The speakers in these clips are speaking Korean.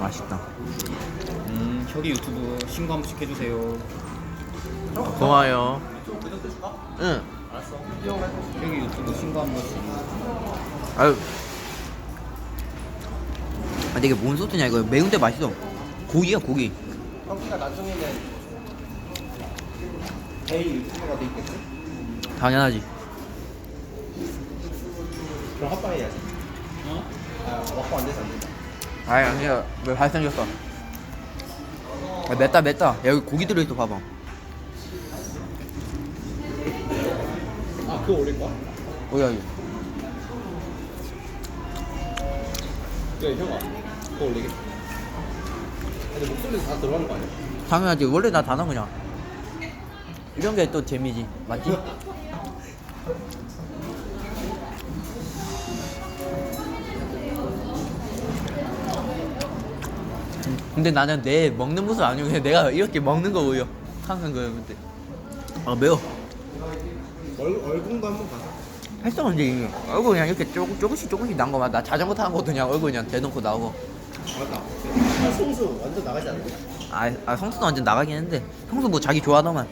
맛있다. 음, 혁이 유튜브 신고 한 번씩 해주세요. 고마워요. 응. 혁이 유튜브 신고 한 번씩. 아유. 아, 근데 이게 뭔 소스냐 이거 매운데 맛있어. 고기야 고기. 형기가 나중에는 제일 유튜버가 돼 있겠지? 당연하지. 그럼 합방 해야지. 어? 아, 먹방 안 돼서 안 된다. 아이 아니야 왜 잘생겼어. 아, 맵다 맵다. 야, 여기 고기 들어있어 봐봐. 아, 그거 올릴 거야? 뭐야 이거. 그래, 형아. 그거 올리게. 근데 목소리도 다 들어가는 거 아니야? 당연하지 원래 나 단어 그냥. 이런 게 또 재미지 맞지? 근데 나는 내 먹는 모습 아니고 그냥 내가 이렇게 먹는 거 보여 항상 그래 근데. 아 매워. 얼, 얼굴도 한번 봐서. 했어 근데 이게 얼굴 그냥 이렇게 조금, 조금씩 조금씩 난 거만 나 자전거 타는 것도 그냥 얼굴 그냥 대놓고 나오고. 맞다. 아, 성수 완전 나가지 않는데? 아, 아 성수는 완전 나가긴 했는데. 성수 뭐 자기 좋아하더만.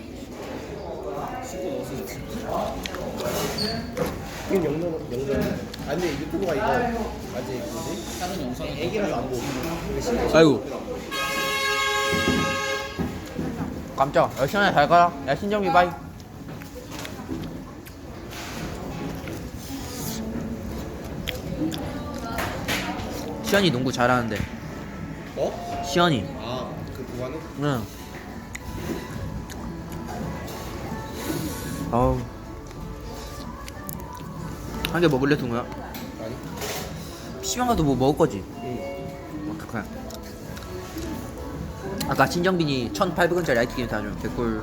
이건 영상, 영상. 아, 근데 유튜브가 이거 아직 뭐지? 다른 영상 애기라서 안 보고. 아이고. 깜짝 야 시원해 잘 가라 야 신정미 바이 시연이 농구 잘하는데 어? 시연이 아, 그 구간은? 응 어우 한 개 먹을래 동우야? 아니. PC방 가도 뭐 먹을 거지? 응. 어떡해 아까 신정빈이 1800원짜리 아이스크림 사주면 개꿀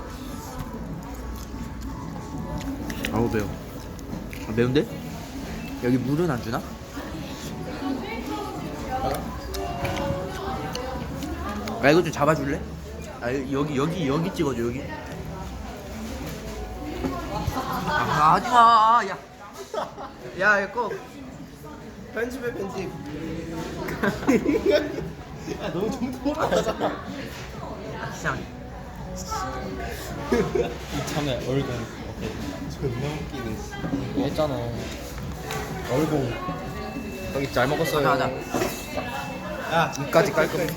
아우 매워 아, 매운데? 여기 물은 안 주나? 야 이거 좀 잡아줄래? 아 여기 여기 여기 찍어줘 여기 아 하지마 야 야, 이거 편집해, 편집. 야, 너무 정통하잖아. 시장 이참에 얼굴. 존나 웃기네. 했잖아. 얼공. 형이 잘 먹었어요. 하자 야, 이까지 깔끔.